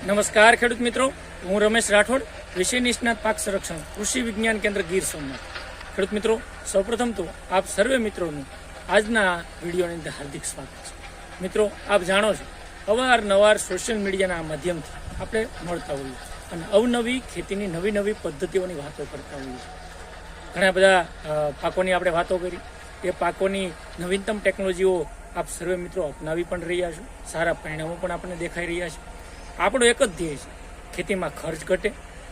નમસ્કાર ખેડૂત મિત્રો. હું રમેશ રાઠોડ, વિષય નિષ્ણાત પાક સંરક્ષણ, કૃષિ વિજ્ઞાન કેન્દ્ર ગીર સોમનાથ. ખેડૂત મિત્રો, સૌપ્રથમ તો આપ સર્વે મિત્રોનું આજના વિડીયોની અંદર હાર્દિક સ્વાગત છે. મિત્રો, આપ જાણો છો, અવારનવાર સોશિયલ મીડિયાના માધ્યમથી આપણે મળતા હોઈએ અને અવનવી ખેતીની નવી નવી પદ્ધતિઓની વાતો કરતા હોઈએ ઘણા બધા પાકોની આપણે વાતો કરી. એ પાકોની નવીનતમ ટેકનોલોજીઓ આપ સર્વે મિત્રો અપનાવી પણ રહ્યા છો. સારા પરિણામો પણ આપણને દેખાઈ રહ્યા છે. આપણો એક જ ધ્યેય છે. ખેતીમાં ખર્ચ ઘટે,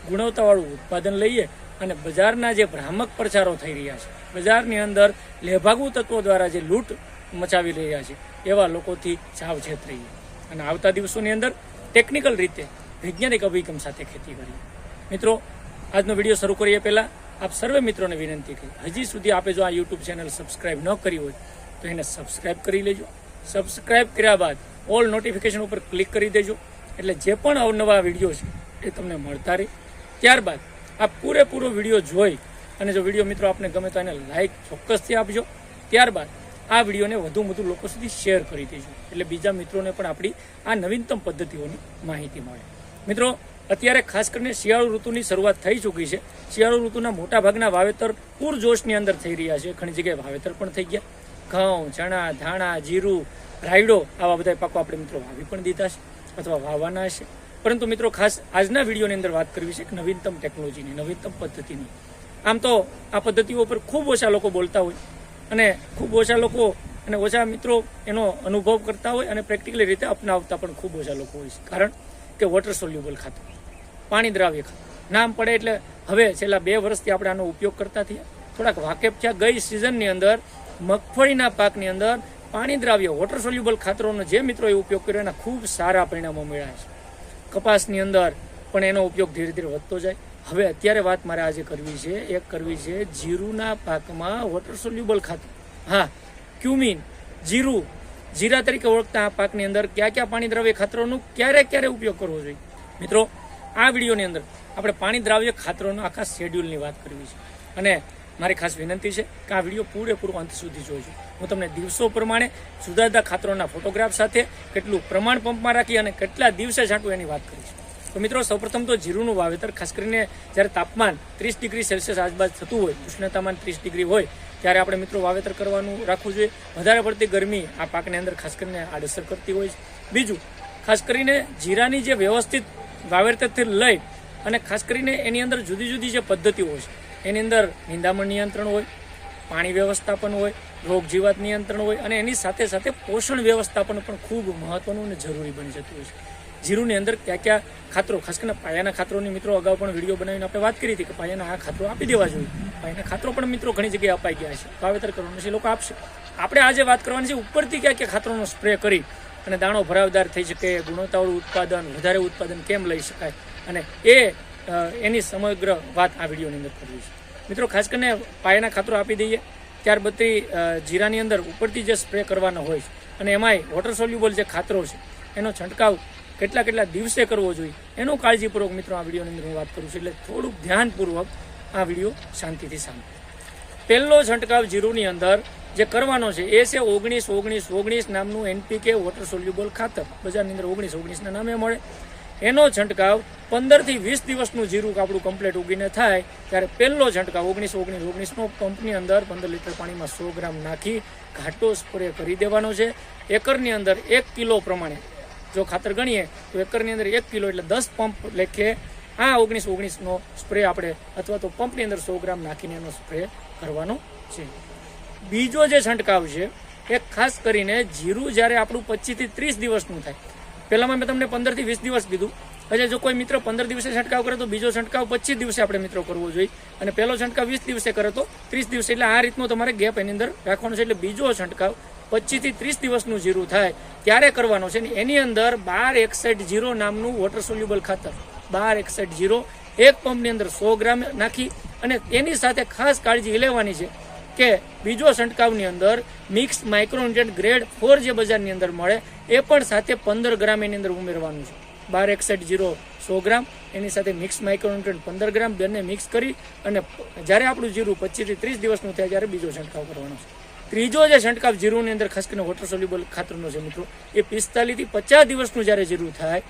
ગુણવત્તાવાળું ઉત્પાદન લઈએ અને બજારના જે ભ્રામક પ્રચારો થઈ રહ્યા છે, બજારની અંદર લેભાગુ તત્વો દ્વારા જે લૂંટ મચાવી રહ્યા છે, એવા લોકોથી સાવચેત રહીએ. અને આવતા દિવસોની અંદર ટેકનિકલ રીતે વૈજ્ઞાનિક અભિગમ સાથે ખેતી કરીએ. મિત્રો, આજનો વીડિયો શરૂ કરીએ પહેલાં આપ સર્વે મિત્રોને વિનંતી કરી હજી સુધી આપે જો આ યુટ્યુબ ચેનલ સબસ્ક્રાઇબ ન કરી હોય, તો એને સબસ્ક્રાઇબ કરી લેજો. સબસ્ક્રાઇબ કર્યા બાદ ઓલ નોટિફિકેશન ઉપર ક્લિક કરી દેજો. એટલે જે પણ અવનવા વીડિયો છે, એ તમને મળતા રહે. ત્યારબાદ આ પૂરેપૂરો વીડિયો જોઈ અને જો વીડિયો મિત્રો આપને ગમે તો એને લાઇક ચોક્કસથી આપજો. ત્યારબાદ આ વિડીયોને વધુ વધુ લોકો સુધી શેર કરી દેજો. એટલે બીજા મિત્રોને પણ આપણી આ નવીનતમ પદ્ધતિઓની માહિતી મળે. મિત્રો, અત્યારે ખાસ કરીને શિયાળુ ઋતુની શરૂઆત થઈ ચૂકી છે. શિયાળુ ઋતુના મોટા ભાગના વાવેતર પૂરજોશની અંદર થઈ રહ્યા છે. ઘણી જગ્યાએ વાવેતર પણ થઈ ગયા. ઘઉં, ચણા, ધાણા, જીરું, રાયડો આવા બધા પાકો આપણે મિત્રો વાવી પણ દીધા છે. અથવા વાવવાના હશે. પરંતુ મિત્રો ખાસ આજના વિડીયોની અંદર વાત કરવી છે કે નવીનતમ ટેકનોલોજીની નવીનતમ પદ્ધતિની. આમ તો આ પદ્ધતિઓ પર ખૂબ ઓછા લોકો બોલતા હોય અને ખૂબ ઓછા લોકો અને ઓછા મિત્રો એનો અનુભવ કરતા હોય અને પ્રેક્ટિકલી રીતે અપનાવતા પણ ખૂબ ઓછા લોકો હોય છે. કારણ કે વોટર સોલ્યુબલ ખાતું. પાણી દ્રાવ્ય ખાતું. નામ પડે એટલે હવે છેલ્લા બે વર્ષથી આપણે આનો ઉપયોગ કરતા થયા. થોડાક વાકેફ થયા. ગઈ સિઝનની અંદર મગફળીના પાકની અંદર પાણી દ્રાવ્ય વોટર સોલ્યુબલ ખાતરોનો જે મિત્રોએ ઉપયોગ કર્યો, એના ખૂબ સારા પરિણામો મળ્યા છે. કપાસની અંદર પણ એનો ઉપયોગ ધીરે ધીરે વધતો જાય. હવે અત્યારે વાત મારે આજે કરવી છે, એક કરવી છે જીરુના પાકમાં વોટર સોલ્યુબલ ખાતર. હા ક્યુમિન જીરું, જીરા તરીકે ઓળખતા આ પાકની અંદર કયા કયા પાણી દ્રાવ્ય ખાતરોનું ક્યારે ક્યારે ઉપયોગ કરવો જોઈએ? મિત્રો, આ વિડીયોની અંદર આપણે પાણી દ્રાવ્ય ખાતરોનો આખા શેડ્યુલની વાત કરવી છે. અને મારી ખાસ વિનંતી છે કે આ વીડિયો પૂરેપૂરો અંત સુધી જોજો. હું તમને દિવસો પ્રમાણે જુદા જુદા ખાતરોના ફોટોગ્રાફ સાથે કેટલું પ્રમાણ પંપમાં રાખી અને કેટલા દિવસે છાંટવું એની વાત કરીશ. તો મિત્રો, સૌપ્રથમ તો જીરુનું વાવેતર, ખાસ કરીને જ્યારે તાપમાન ત્રીસ ડિગ્રી સેલ્સિયસ આજુબાજુ થતું હોય, ઉષ્ણતામાન ત્રીસ ડિગ્રી હોય, ત્યારે આપણે મિત્રો વાવેતર કરવાનું રાખવું જોઈએ. વધારે પડતી ગરમી આ પાકની અંદર ખાસ કરીને આડઅસર કરતી હોય છે. બીજું, ખાસ કરીને જીરાની જે વ્યવસ્થિત વાવેતરથી લઈ અને ખાસ કરીને એની અંદર જુદી જુદી જે પદ્ધતિઓ છે એની અંદર નિંદામણ નિયંત્રણ હોય, પાણી વ્યવસ્થાપન હોય, રોગ જીવાત નિયંત્રણ હોય અને એની સાથે સાથે પોષણ વ્યવસ્થાપન પણ ખૂબ મહત્વનું અને જરૂરી બની જતું હોય છે. જીરુની અંદર ક્યાં ક્યાં ખાતરો, ખાસ કરીને પાયાના ખાતરોની મિત્રો અગાઉ પણ વીડિયો બનાવીને આપણે વાત કરી હતી કે પાયાના આ ખાતરો આપી દેવા જોઈએ. પાયાના ખાતરો પણ મિત્રો ઘણી જગ્યાએ અપાઈ ગયા છે. વાવેતર કરવાનું છે લોકો આપશે. આપણે આજે વાત કરવાની છે ઉપરથી ક્યાં ક્યાં ખાતરોનો સ્પ્રે કરી અને દાણો ભરાવદાર થઈ શકે, ગુણવત્તાવાળું ઉત્પાદન, વધારે ઉત્પાદન કેમ લઈ શકાય અને એ એની સમગ્ર વાત આ વિડીયોની અંદર કરવી છે. મિત્રો, ખાસ કરીને પાયાના ખાતરો આપી દઈએ. ત્યાર બધી જીરાની અંદર ઉપરથી જે સ્પ્રે કરવાનો હોય છે, અને એમાંય વોટર સોલ્યુબલ જે ખાતરો છે, એનો છંટકાવ કેટલા કેટલા દિવસે કરવો જોઈએ, એનું કાળજીપૂર્વક મિત્રો આ વિડીયોની અંદર હું વાત કરું છું. એટલે થોડુંક ધ્યાનપૂર્વક આ વીડિયો શાંતિથી સાંભળો. પહેલો છંટકાવ જીરુની અંદર જે કરવાનો છે, એ છે ઓગણીસ ઓગણીસ ઓગણીસ નામનું એનપીકે વોટર સોલ્યુબલ ખાતર. બજારની અંદર ઓગણીસ ઓગણીસના નામે મળે. એનો છંટકાવ પંદરથી વીસ દિવસનું જીરું આપણું કમ્પ્લીટ ઉગીને થાય, ત્યારે પહેલો છંટકાવ ઓગણીસ ઓગણીસ ઓગણીસનો પંપની અંદર પંદર લીટર પાણીમાં સો ગ્રામ નાખી ઘાટો સ્પ્રે કરી દેવાનો છે. એકરની અંદર એક કિલો પ્રમાણે, જો ખાતર ગણીએ, તો એકરની અંદર એક કિલો એટલે દસ પંપ લેખે આ ઓગણીસ ઓગણીસનો સ્પ્રે આપણે, અથવા તો પંપની અંદર સો ગ્રામ નાખીને એનો સ્પ્રે કરવાનો છે. બીજો જે છંટકાવ છે, એ ખાસ કરીને જીરું જ્યારે આપણું પચીસથી ત્રીસ દિવસનું થાય પહેલામાં મેં તમને પંદરથી વીસ દિવસ કીધું. પછી જો કોઈ મિત્ર પંદર દિવસે છંટકાવ કરે તો બીજો છંટકાવ પચીસ દિવસે આપણે મિત્રો કરવો જોઈએ. અને પહેલો છંટકાવ વીસ દિવસે કરે તો ત્રીસ દિવસે. એટલે આ રીતનો તમારે ગેપ એની અંદર રાખવાનો છે. એટલે બીજો છંટકાવ પચીસથી ત્રીસ દિવસનું જીરું થાય ત્યારે કરવાનો છે. ને એની અંદર બાર એકસઠ જીરો નામનું વોટર સોલ્યુબલ ખાતર. બાર એકસઠ જીરો એક પંપની અંદર સો ગ્રામ નાખી અને એની સાથે ખાસ કાળજી લેવાની છે. કે બીજો છંટકાવની અંદર મિક્સ માઇક્રોન્યુટ્રન્ટ ગ્રેડ ફોર જે બજારની અંદર મળે, એ પણ સાથે પંદર ગ્રામ એની અંદર ઉમેરવાનું છે. બાર એકસઠ જીરો સો ગ્રામ, એની સાથે મિક્સ માઇક્રોન્યુટ્રન્ટ પંદર ગ્રામ બંને મિક્સ કરી અને જ્યારે આપણું જીરું પચીસથી ત્રીસ દિવસનું થાય ત્યારે બીજો છંટકાવ કરવાનો છે. ત્રીજો જે છંટકાવ જીરુની અંદર ખાસ કરીને વોટર સોલ્યુબલ ખાતરનો છે મિત્રો, એ પિસ્તાલીસથી પચાસ દિવસનું જ્યારે જીરું થાય,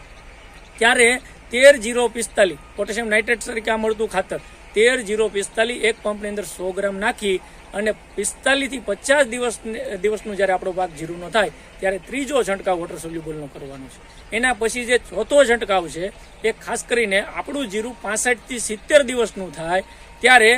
ત્યારે તેર જીરો પિસ્તાલીસ, પોટેશિયમ નાઇટ્રેટ તરીકે આ મળતું ખાતર, તેર જીરો પિસ્તાલીસ એક પંપની અંદર સો ગ્રામ નાખી અને પિસ્તાલીસથી પચાસ દિવસ દિવસનું જ્યારે આપણો પાક જીરુનો થાય, ત્યારે ત્રીજો છંટકાવ વોટર સોલ્યુબલનો કરવાનો છે. એના પછી જે ચોથો છંટકાવ છે, એ ખાસ કરીને આપણું જીરું પાસઠથી સિત્તેર દિવસનું થાય, ત્યારે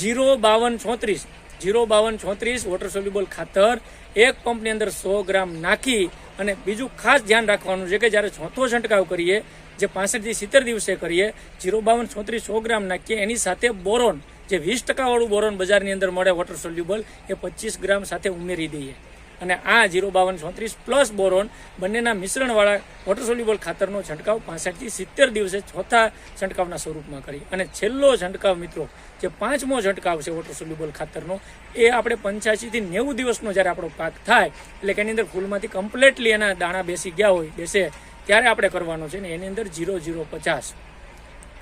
જીરો બાવન ચોત્રીસ, જીરો બાવન ચોત્રીસ વોટર સોલ્યુબલ ખાતર એક પંપની અંદર સો ગ્રામ નાખી અને બીજું ખાસ ધ્યાન રાખવાનું છે કે જ્યારે ચોથો છંટકાવ કરીએ, જે પાસઠથી સિત્તેર દિવસે કરીએ, જીરો બાવન ચોત્રીસ સો ગ્રામ નાખીએ, એની સાથે બોરોન જે વીસ ટકાવાળું બોરોન બજારની અંદર મળે વોટર સોલ્યુબલ એ પચીસ ગ્રામ સાથે ઉમેરી દઈએ. અને આ જીરો બાવન ચોત્રીસ પ્લસ બોરોન બંનેના મિશ્રણવાળા વોટર સોલ્યુબલ ખાતરનો છંટકાવ પાસઠથી સિત્તેર દિવસે ચોથા છંટકાવના સ્વરૂપમાં કરી અને છેલ્લો છંટકાવ મિત્રો, જે પાંચમો છંટકાવ છે વોટર સોલ્યુબલ ખાતરનો, એ આપણે પંચ્યાસીથી નેવું દિવસનો જ્યારે આપણો પાક થાય, એટલે કે એની અંદર ફૂલમાંથી કમ્પ્લેટલી એના દાણા બેસી ગયા હોય, બેસે, ત્યારે આપણે કરવાનો છે ને એની અંદર જીરો જીરો પચાસ.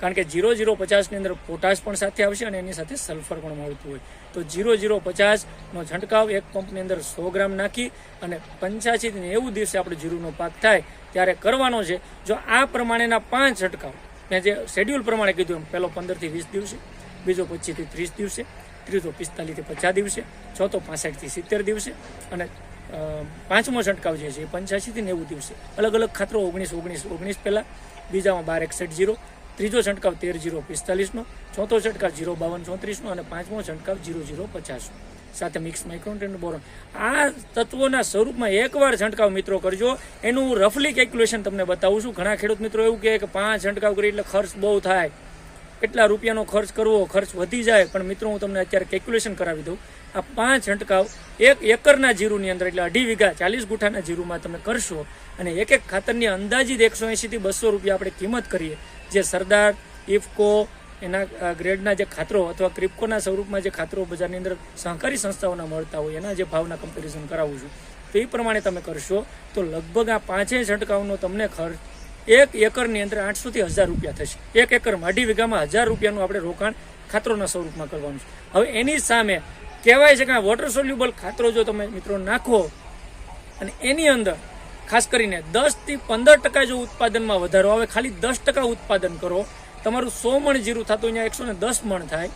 કારણ કે જીરો જીરો પચાસની અંદર પોટાશ પણ સાથે આવશે અને એની સાથે સલ્ફર પણ મળતું હોય. તો જીરો જીરો પચાસનો છંટકાવ એક પંપની અંદર સો ગ્રામ નાખી અને પંચ્યાસીથી નેવું દિવસે આપણે જીરુનો પાક થાય ત્યારે કરવાનો છે. જો આ પ્રમાણેના પાંચ છંટકાવ, મેં જે શેડ્યુલ પ્રમાણે કીધું એમ, પહેલો પંદરથી વીસ દિવસે, બીજો પચીસથી ત્રીસ દિવસે, ત્રીજો પિસ્તાલીસથી પચાસ દિવસે, ચોથો પાસઠથી સિત્તેર દિવસે અને પાંચમો છંટકાવ જે છે એ પંચ્યાસીથી નેવું દિવસે. અલગ અલગ ખાતરો ઓગણીસ ઓગણીસ ઓગણીસ પહેલાં, બીજામાં બાર એકસઠ જીરો ત્રીજો છંટકાવ તેર જીરો પિસ્તાલીસનો, ચોથો છંટકાવ જીરો બાવન ચોત્રીસનો અને પાંચમો છંટકાવ જીરો જીરો પચાસનો. સાથે મિક્સ માઇક્રોન્ટેન બોરોન. આ તત્વોના સ્વરૂપમાં એકવાર છંટકાવ મિત્રો કરજો. એનું રફલી કેલ્ક્યુલેશન તમને બતાવું છું. ઘણા ખેડૂત મિત્રો એવું કહે કે પાંચ છંટકાવ કરી એટલે ખર્ચ બહુ થાય. કેટલા રૂપિયાનો ખર્ચ કરવો, ખર્ચ વધી જાય, પણ મિત્રો, હું તમને અત્યારે કેલ્ક્યુલેશન કરાવી દઉં. આ પાંચ છંટકાવ એક એકરના જીરુની અંદર, એટલે અઢી વીઘા ચાલીસ ગુઠાના જીરુમાં તમે કરશો અને એક એક ખાતરની અંદાજિત એકસો એંશીથી બસો રૂપિયા આપણે કિંમત કરીએ. જે સરદાર, ઇફકો, એના ગ્રેડના જે ખાતરો અથવા ક્રિપકોના સ્વરૂપમાં જે ખાતરો બજારની અંદર સહકારી સંસ્થાઓના મળતા હોય, એના જે ભાવના કમ્પેરિઝન કરાવું છું, તો એ પ્રમાણે તમે કરશો. તો લગભગ આ પાંચેય છંટકાવનો તમને ખર્ચ એક એકરની અંદર આઠસોથી હજાર રૂપિયા થશે. એક એકરમાં અઢી વીઘામાં હજાર રૂપિયાનું આપણે રોકાણ ખાતરોના સ્વરૂપમાં કરવાનું છે. હવે એની સામે કહેવાય છે કે આ વોટર સોલ્યુબલ ખાતરો જો તમે મિત્રો નાખો, અને એની અંદર ખાસ કરીને દસથી પંદર ટકા જો ઉત્પાદનમાં વધારો આવે, ખાલી દસ ટકા ઉત્પાદન કરો, તમારું સો મણ જીરું થતું અહીંયા એકસો ને દસ મણ થાય.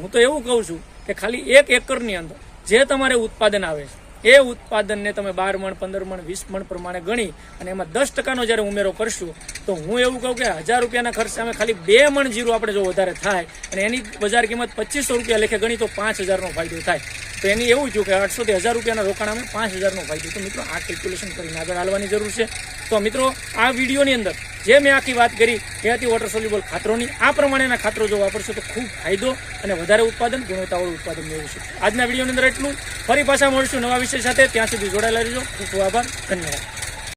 હું તો એવું કહું છું કે ખાલી એક એકરની અંદર જે તમારે ઉત્પાદન આવે છે એ ઉત્પાદનને તમે બાર મણ, પંદર મણ, વીસ મણ પ્રમાણે ગણી અને એમાં દસ ટકાનો જ્યારે ઉમેરો કરશું, તો હું એવું કહું કે હજાર રૂપિયાના ખર્ચે અમે ખાલી બે મણ જીરું આપણે જો વધારે થાય અને એની બજાર કિંમત પચીસો રૂપિયા લેખે ગણી તો પાંચ હજારનો ફાયદો થાય. તો એની એવું થયું કે આઠસોથી હજાર રૂપિયાના રોકાણ અમે પાંચ હજારનો ફાયદો. તો મિત્રો, આ કેલ્ક્યુલેશન કરીને આગળ હાલવાની જરૂર છે. તો મિત્રો, આ વિડીયોની અંદર જે મેં આખી વાત કરી એ હતી વોટર સોલ્યુબલ ખાતરોની આ પ્રમાણેના ખાતરો જો વાપરશો તો ખૂબ ફાયદો અને વધારે ઉત્પાદન, ગુણવત્તાવાળું ઉત્પાદન મેળવશું. આજના વિડીયોની અંદર એટલું. ફરી પાછા મળશું નવા વિષય સાથે. ત્યાં સુધી જોડાયેલા રહેજો. ખૂબ ખૂબ આભાર. ધન્યવાદ.